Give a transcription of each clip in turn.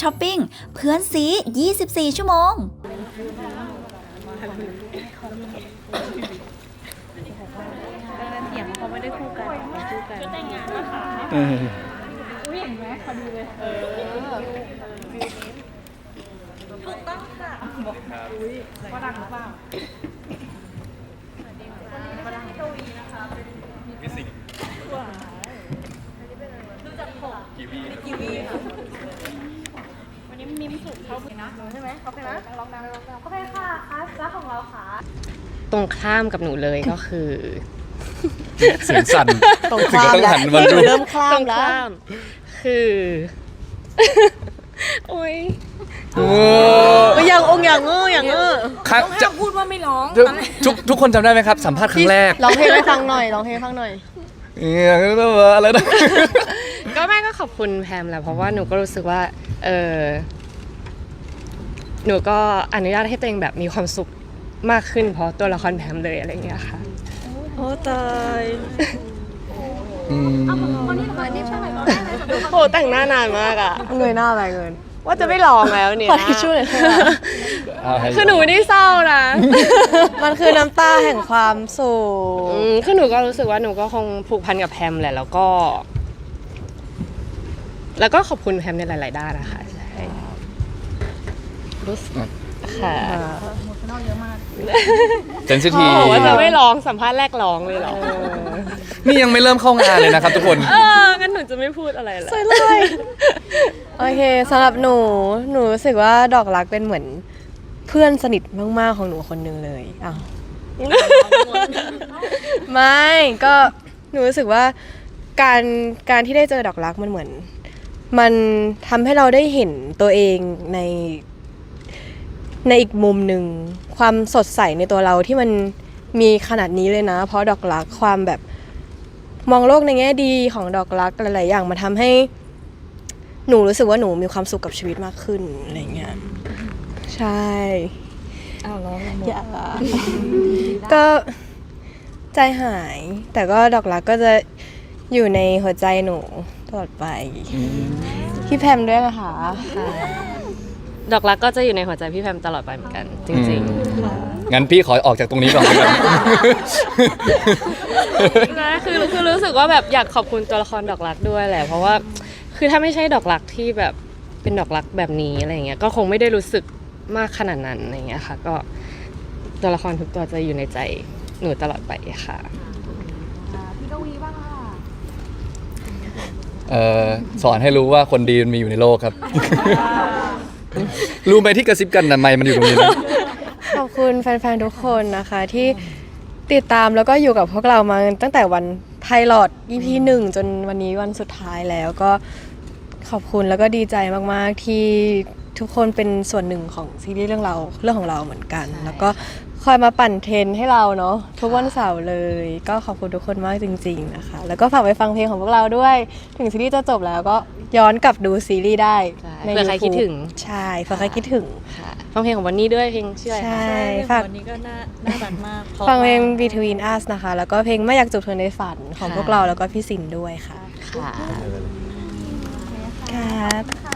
ช้อปปิ้ง เพื่อนซี 24 ชั่วโมง เสียงเขาไม่ได้คู่กันคู่กันชุดแต่งงานนะคะเออถูกต้องค่ะอุ้ยฝรั่งหรือเปล่าฝรั่งกวีนะคะเป็นมิสิกดูจากผมกีวีกีวี ค่ะวันนี้มิมสุดเขานะใช่ไหมโอเคนะลองดังลองดังโอเคค่ะคัสรักของเราค่ะตรงข้ามกับหนูเลยก็คือ เสียงสั่นตรงข้ามถึงแล้วกับต้องหันมาดูเริ่มคลาตรมงแล้วข้ามคือ โอ้ยโอ้ก็ยังองค์อย่างเงออย่างเงอครั้งจะพูดว่าไม่ร้อง ทุกทุกคนจำได้ไหมครับ สัมภาษณ์ครั้งแรกร้องเพลงให้ฟังหน่อยร้องเพลงให้ฟังหน่อยเอออะไรนะก็แม่ก็ขอบคุณแพมแหละเพราะว่าหนูก็รู้สึกว่า เออ หนูก็อนุญาตให้ตัวเองแบบมีความสุขมากขึ้นเพราะตัวละครแพมเลยอะไรอย่างเงี้ยค่ะ โอ้ตายอืมโอ้แต่งหน้านานมากอะเงยหน้าไปเงินว่าจะไม่ลองแล้วเนี่ย ขอทิชชู่หน่อยค่ะเอาให้คือหนูไม่ได้เศร้านะมันคือน้ำตาแห่งความสุขอืมคือหนูก็รู้สึกว่าหนูก็คงผูกพันกับแพมแหละแล้วก็ แล้วก็ขอบคุณแพมในหลาย ๆ ด้านนะคะใช่ รู้สึกค่ะเซนซิทีบอกว่าจะไม่ร้องสัมภาษณ์แรกร้องเลยเหรอนี่ยังไม่เริ่มเข้างานเลยนะครับทุกคน เอองั้นหนูจะไม่พูดอะไรละเลยโอเคสำหรับหนูหนูรู้สึกว่าดอกรักเป็นเหมือนเพื่อนสนิทมากๆของหนูคนหนึ่งเลยอ้าวไม่ก็หนูรู้สึกว่าการการที่ได้เจอดอกรักมันเหมือน มันทำให้เราได้เห็นตัวเองใน ในอีกมุมหนึ่ง ความสดใสในตัวเราที่มันมีขนาดนี้เลยนะ เพราะดอกรักความแบบมองโลกในแง่ดีของดอกรักหลายๆอย่างมันทำให้ หนูรู้สึกว่าหนูมีความสุขกับชีวิตมากขึ้นอะไรเงี้ยใช่อ้าวร้องอย่าก็ใจหาย แต่ก็ดอกรักก็จะอยู่ในหัวใจหนูตลอดไป พี่แพมด้วยนะคะ ดอกรักก็จะอยู่ในหัวใจพี่แพมตลอดไปเหมือนกัน จริง งั้นพี่ขอออกจากตรงนี้ก่อนแล้วกัน ๆ นะคือคือรู้สึกว่าแบบอยากขอบคุณตัวละครดอกรักด้วยแหละ เพราะว่าคือถ้าไม่ใช่ดอกรักที่แบบเป็นดอกรักแบบนี้อะไรเงี้ยก็คงไม่ได้รู้สึกมากขนาดนั้นอะไรเงี้ยค่ะ ก็ตัวละครทุกตัวจะอยู่ในใจหนูตลอดไปค่ะพี่กวีบ้างค่ะเอ่อสอนให้รู้ว่าคนดีมันมีอยู่ในโลกครับ รู้ไหมที่กระซิบกันนะไม่มันอยู่ตรงนี้นะขอบคุณแฟนๆทุกคนนะคะ ที่ติดตามแล้วก็อยู่กับพวกเรามาตั้งแต่วันไพลอต EP หนึ่งจนวันนี้วันสุดท้ายแล้วก็ขอบคุณแล้วก็ดีใจมากๆที่ ทุกคนเป็นส่วนหนึ่งของซีรีส์เรื่องเราเรื่องของเราเหมือนกัน แล้วก็คอยมาปั่นเทรนให้เราเนาะทุกวันเสาร์เลย ก็ขอบคุณทุกคนมากจริง ๆนะคะ แล้วก็ฝากไปฟังเพลงของพวกเราด้วย ถึงซีรีส์จะจบแล้วก็ย้อนกลับดูซีรีส์ได้ใช่ในเผื่อใคร YouTube คิดถึงใช่เผื่อใครคิดถึงค่ะฟังเพลงของวันนี้ด้วยเพลงชื่ออะไรใช่คะฝากวันนี้ก็น่าน่ารักมากฟังเพลง Between Us นะคะ แล้วก็เพลงไม่อยากจูบเธอในฝันของพวกเราแล้วก็พี่สินด้วยค่ะค่ะครับ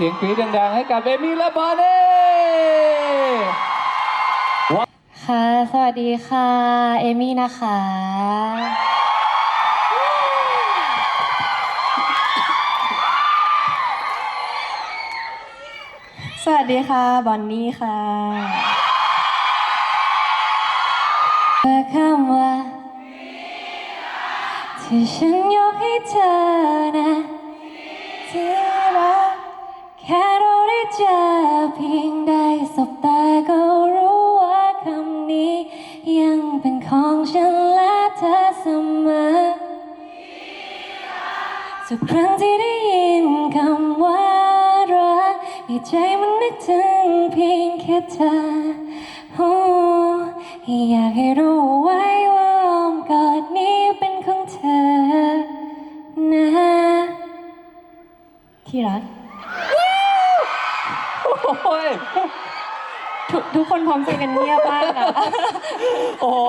สียงกรี๊ดดังๆ ให้กับเอมี่และบอลเน่ค่ะ สวัสดีค่ะ เอมี่นะคะ สวัสดีค่ะ บอนนี่ค่ะเมื่อคำว่าที่ฉันยกให้เธอนะที่รักแค่ เจอเพียงได้สบตาก็รู้ว่าคำนี้ ยังเป็นของฉันและเธอเสมอทุกครั้งที่ได้ยินคำว่ารักในใจมันนึกถึงเพียงแค่เธอโอ้อยากให้รู้ไว้ว่าอ้อมกอดนี้เป็นของเธอนะที่รัก โอ้ย ทุกทุกคนพร้อมใจกันเงียบมากอะโอ้โห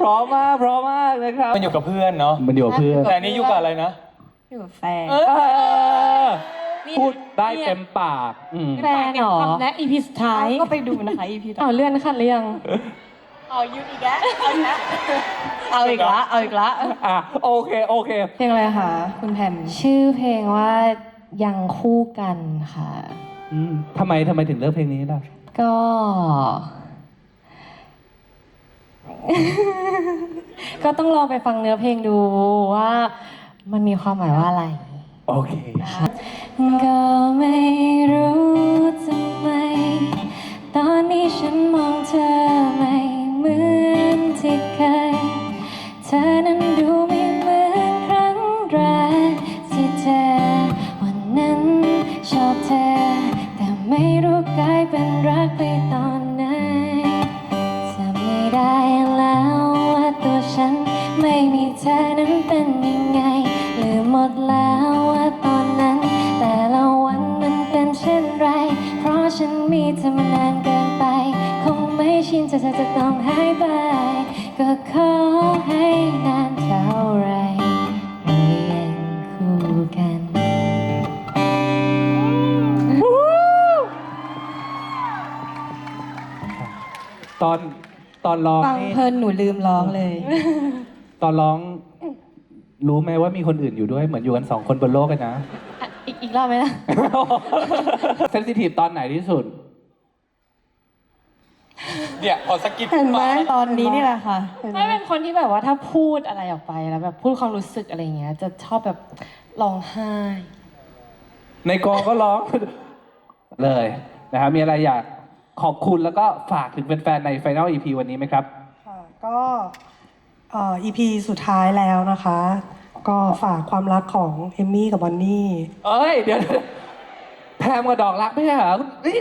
พร้อมมากพร้อมมากนะครับมันอยู่กับเพื่อนเนาะ มันอยู่กับเพื่อน แต่อันนี้อยู่กับอะไรนะ อยู่กับแฟนเออเออ พูดได้เต็มปาก อืม แฟนเหรอ และอีพีสุดท้ายก็ไปดูนะคะ EP ต่อ เอาเลื่อนขั้นหรือยังเอาอีกละเอาอีกละอะโอเคโอเค เพลงอะไรคะคุณแพมชื่อเพลงว่ายังคู่กันค่ะ อืมทำไมทำไมถึงเลือกเพลงนี้ล่ะก็ ก็ต้องลองไปฟังเนื้อเพลงดูว่า มันมีความหมายว่าอะไร โอเค ก็ไม่รู้ทำไม ตอนนี้ฉันมอง ฉันมีเธอมานานเกินไป คงไม่ชินจะเธอจะต้องหายไป ก็ขอให้นานเท่าไรเรายังคู่กันตอนตอนร้องฟังนี่เพลินหนูลืมร้องเลย ตอนร้อง รู้ไหมว่ามีคนอื่นอยู่ด้วยเหมือนอยู่กันสองคนบนโลกกันนะ อีกอีกรอบไหมล่ะเซนซิทีฟตอนไหนที่สุด เนี่ยพอสกิปเห็นไหมตอนนี้นี่แหละค่ะไม่เป็นคนที่แบบว่าถ้าพูดอะไรออกไปแล้วแบบพูดความรู้สึกอะไรเงี้ย จะชอบแบบร้องไห้ ในกองก็ร้อง เลยนะครับมีอะไรอยากขอบคุณแล้วก็ฝากถึงแฟนๆใน Final EP วันนี้ไหมครับ ค่ะก็เอ่อ EP สุดท้ายแล้วนะคะ ก็ฝากความรักของเอมมี่กับบอนนี่เอ้ย เดี๋ยวแพมกับดอกรักไม่ใช่เหรอนี่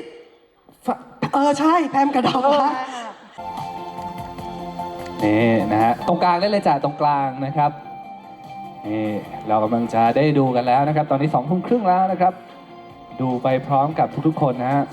ฝาก เออใช่แพมกระดองรัก นี่นะฮะตรงกลางได้เลยจ้ะตรงกลางนะครับนี่เรากำลังจะได้ดูกันแล้วนะครับ ตอนนี้สองทุ่มครึ่งแล้วนะครับ ดูไปพร้อมกับทุกๆคนนะฮะ